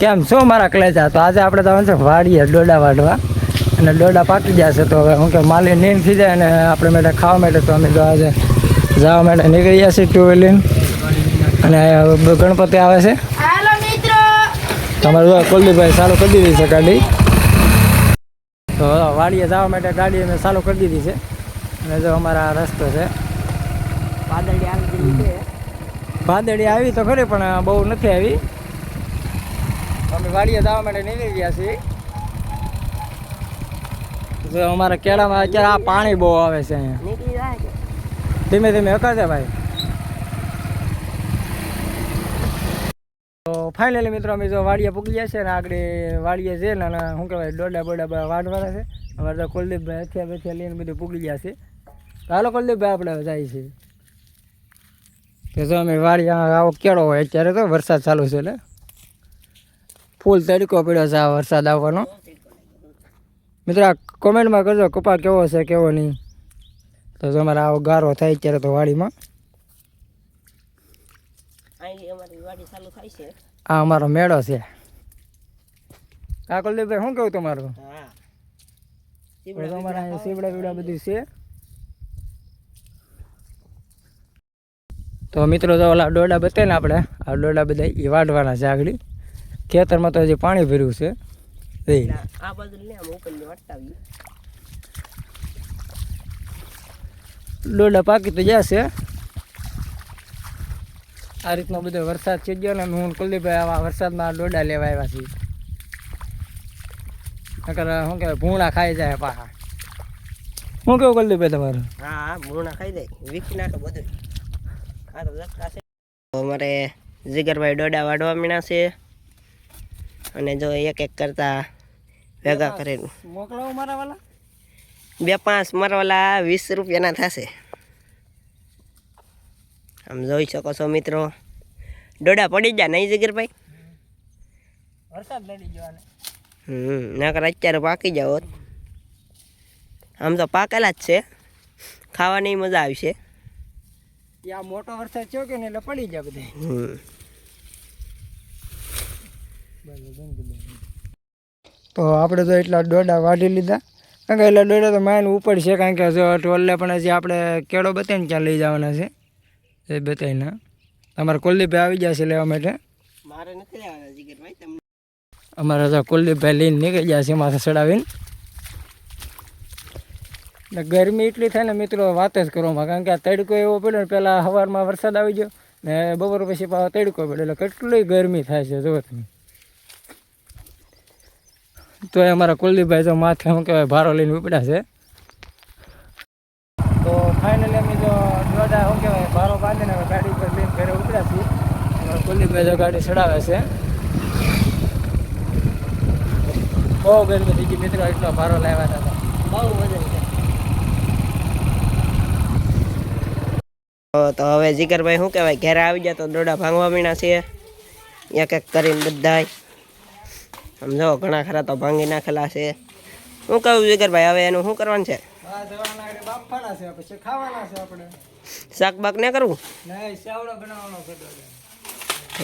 કેમ છો મારા કલેજા? તો આજે આપણે જવાનું છે વાડીએ ડોડા વાઢવા અને ડોડા પાકી જશે તો હવે હું કે માલી નીંદ થઈ જાય અને આપણે માટે ખાવા માટે તો અમે તો આજે જવા માટે નીકળી ગયા છીએ ટુ વ્હીલિંગ અને ગણપતિ આવે છે. તમારે કુલદીપભાઈ ચાલુ કરી દીધી છે ગાડી. તો વાડીએ જવા માટે ગાડી અમે ચાલુ કરી દીધી છે. અને જો અમારા રસ્તો છે. છે. વાદળી આવી તો ખરી પણ બહુ નથી આવી. અમે વાડીએ જવા માટે નીકળી ગયા છીએ. જો અમારા કેળામાં અત્યારે આ પાણી બહુ આવે છે અહીંયા. ધીમે ધીમે હકાશે ભાઈ? તો ફાઇનલી મિત્રો અમે જો વાડીએ પૂકી ગયા છે ને આગળ વાડીએ છે ને અને શું કહેવાય દોડા બોડા વાડવાના છે. અમારે તો કુલદીપભાઈ હથિયા બથિયા લઈને બધું પૂકી ગયા છે. ચાલો કુલદીપભાઈ આપણે જાય છે. કે જો અમે વાડી આવો કેળો હોય અત્યારે તો વરસાદ ચાલુ છે એટલે. ફૂલ તડકો પડ્યો છે આ વરસાદ આવવાનો. મિત્રો આ કોમેન્ટમાં કરજો કપા કેવો છે કેવો નહીં. તો તમારે આવો ગારો થાય ત્યારે તો વાડીમાં. આ અમારો મેળો છે. કાકલદેવભાઈ શું કહું તમારું? હા. હવે તો અહીંયા સીવડા બીવડા બધું છે. તો મિત્રો તો ઓલા ડોડા બતાવે ને આપણે આ ડોડા બધા એ વાઢવાના છે આગળ. ખેતરમાં તો હજી પાણી ભર્યું છે. આ બાજુ ડોડા પાકી તો જશે આ રીતનો બધો વરસાદ છે ગયો ને હું કુલદીપભાઈ આવા વરસાદમાં ડોડા લેવા આવ્યા છીએ. નકર શું કહેવાય ભૂણા ખાઈ જાય પાછા. શું કેવું કુલદીપભાઈ તમારું? હા મૂળના ખાઈ જાય. વીખી નાખે બધું. અમારે જીગરભાઈ ડોડા વાડવા મીણા છે. અને જો એક એક કરતા ભેગા કરેલું મોકલાવો મારા વાલા? બે પાંચ મારવાલા વીસ રૂપિયાના થશે. આમ જોઈ શકો છો મિત્રો. ડોડા પડી જા નહીં જગીરભાઈ? વરસાદ લડી જવાને હમ નકર અત્યારે પાકી જાવ. આમ તો પાકેલા જ છે. ખાવાની મજા આવશે ત્યાં મોટો વરસાદ થયો કે ને એટલે પડી જાય બધે હમ. તો આપણે તો એટલા ડોડા વાઢી લીધા. કારણ કે એટલા ડોડા તો માઇન ઉપર છે કારણ કે જો ટોલે પણ હજી આપણે કેળો બતાવીને ક્યાં લઈ જવાના છે. એ બતાવીને. તમારે કુલદીપભાઈ આવી જશે લેવા માટે. મારે નથી લેવાના જીગરભાઈ તમને? અમારા તો કુલદીપભાઈ લઈને નીકળી જશે છે માથે ચડાવીને. ને ગરમી એટલી થાય ને મિત્રો વાત જ કરવામાં કારણ કે આ તડકો એવો પડ્યો ને પહેલાં સવારમાં વરસાદ આવી ગયો ને બપોર પછી પાછો તડકો પડ્યો એટલે કેટલી ગરમી થાય છે જુઓ તમે. તો એ અમારા કુલદીપભાઈ તો માથે, શું કહેવાય, ભારો લઈને ઉપડ્યા છે. તો ફાઇનલી અમે જો દોડા શું કહેવાય, ભારો બાંધીને હવે ગાડી પર લઈને ઘરે ઉપડ્યા છીએ. અમારા કુલદીપભાઈ તો ગાડી ચડાવે છે. બહુ ગરમી થઈ ગઈ, મિત્રો, એટલો ભારો લાવ્યા હતા. બહુ વજન છે તો હવે જીગરભાઈ, શું કહેવાય, ઘરે આવી જાય તો દોડા ભાંગવા મીણા છે એક એક કરીને બધાય. આમ જો ઘણા ખરા તો ભાંગી નાખેલા છે. શું કહું જીગરભાઈ હવે એનું શું કરવાનું છે? શાક બાક ને કરવું.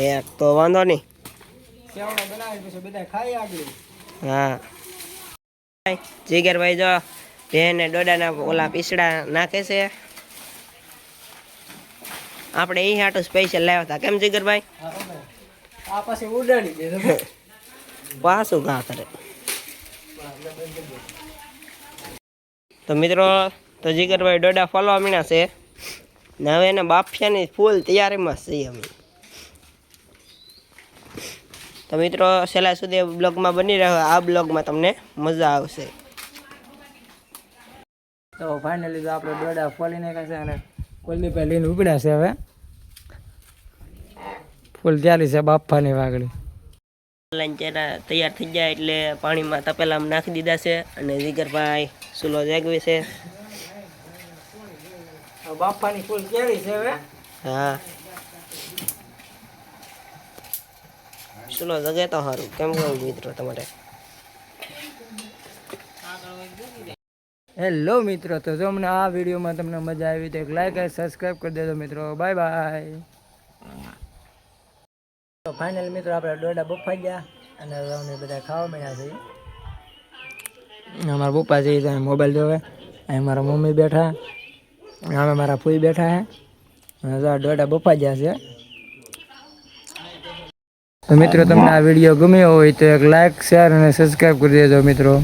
એક તો વાંધો નહીં. હા. જીગરભાઈ જો ભેને ડોડાના ઓલા પીસડા નાખે છે. આપણે એ હાટું સ્પેશિયલ લાવ્યા હતા. કેમ જીગરભાઈ? ભાઈ. આ પછી ઉડાડી દે. પાછું ઘા કરે. તો મિત્રો, તો જીગરભાઈ ડોડા ફોલવા મીણા છે. ને હવે એને બાફિયાની ફૂલ તૈયારીમાં છીએ અમે. તો મિત્રો, છેલ્લા સુધી બ્લોગમાં બની રહ્યો, આ બ્લોગમાં તમને મજા આવશે. તો ફાઇનલી તો આપણે દોડા ફોલી નાખ્યા અને કુલદીપભાઈ લઈને ઉપડ્યા છે હવે. ફૂલ તૈયારી છે બાફાની વાગડી. ઓનલાઈન ચેરા તૈયાર થઈ જાય એટલે પાણીમાં તપેલામાં નાખી દીધા છે અને જીગરભાઈ સુલો જાગવે છે. બાપાની ફૂલ કેરી છે હવે? હા. સુલો જગે તો સારું કેમ કેવું મિત્રો તમારે? હેલો મિત્રો તો જો અમને આ વિડીયોમાં તમને મજા આવી તો એક લાઈક અને સબસ્ક્રાઈબ કરી દેજો મિત્રો. બાય બાય ફાઇનલ મિત્રો આપણે દોડા બફાઈ ગયા અને હવે બધા ખાવા મળ્યા છે. અમારા પપ્પા છે એ મોબાઈલ જોવે. અહીં મારા મમ્મી બેઠા. અમે મારા ફૂઈ બેઠા છે અને જો બફાઈ ગયા છે. તો મિત્રો તમને આ વીડિયો ગમ્યો હોય તો એક લાઇક શેર અને સબસ્ક્રાઈબ કરી દેજો મિત્રો.